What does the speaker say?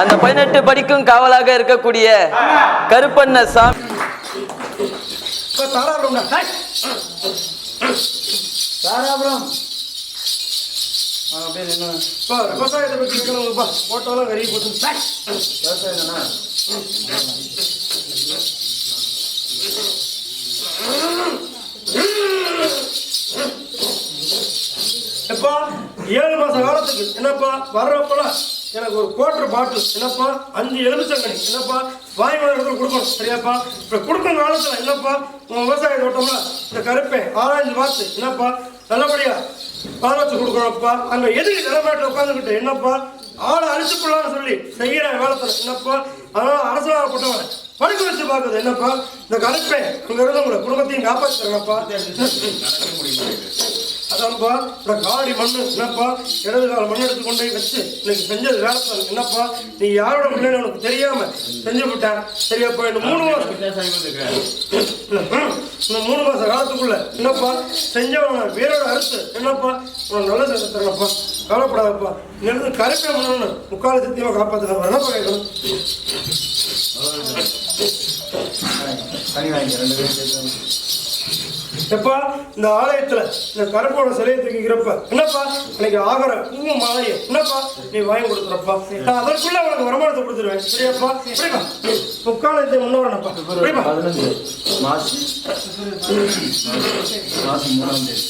அந்த பதினெட்டு படிக்கும் காவலாக இருக்கக்கூடிய கருப்பண்ண சாமி. விவசாயத்தை பற்றி போட்டோலாம் கறி போட்டு. விவசாயம் எப்பா ஏழு மாச காலத்துக்கு என்னப்பா வர்றப்பலாம் எனக்கு ஒரு குவார்டர் பாட்டில் என்னப்பா? அஞ்சு எலுமிச்சங்கனி என்னப்பா? வாய் இடத்துல கொடுக்கணும் சரியாப்பா? இப்போ கொடுக்கும் காலத்தில் என்னப்பா? உங்கள் விவசாய தோட்டம்ல இந்த கருப்பை ஆராய்ஞ்சு பார்த்து என்னப்பா? நல்லபடியா பால் கொடுக்கணும்ப்பா. அங்கே எதுக்கு நிலமாட்டில் உட்காந்துக்கிட்டு என்னப்பா? ஆளை அரிசிக்குள்ளான்னு சொல்லி செய்கிற வேலத்தில் என்னப்பா? அதனால அரசாங்கப்பட்டவன் படுக்க வச்சு பார்க்குறது என்னப்பா? இந்த கருப்பை அங்கே இருந்து உங்களை குடும்பத்தையும் காப்பாற்றுறேன்ப்பா அதான்ப்பா? இந்த காடி மண்ணு என்னப்பா? இடது கால மண் எடுத்து கொண்டு போய் வச்சு இன்னைக்கு செஞ்சது வேலை என்னப்பா? நீ யாரோட முன்னாடி உனக்கு தெரியாம செஞ்சு விட்டேன் சரியாப்பா இந்த மூணு மாசம் இந்த மூணு மாசம் காலத்துக்குள்ள என்னப்பா? செஞ்சவன வீரோட அறுத்து என்னப்பா? உனக்கு நல்ல செஞ்சு தரேன்ப்பா கவலைப்படாதப்பா. இங்கிருந்து கருப்பை மண்ணு முக்கால சத்தியமா காப்பாத்துறேன் என்னப்பா கேட்கணும் எப்பா இந்த ஆலயத்துல இந்த கருப்போட சிலையை தூக்கிக்கிறப்ப என்னப்பா இன்னைக்கு ஆகிற பூவும் மாலையும் என்னப்பா நீ வாங்கி கொடுத்துறப்பா நான் அதற்குள்ள உனக்கு வருமானத்தை கொடுத்துருவேன். சரியாப்பா? புரியுமா? முக்காலத்தை முன்னோரணப்பா புரியுமா? பதினஞ்சு மாசி மாசி மூணாம் தேதி.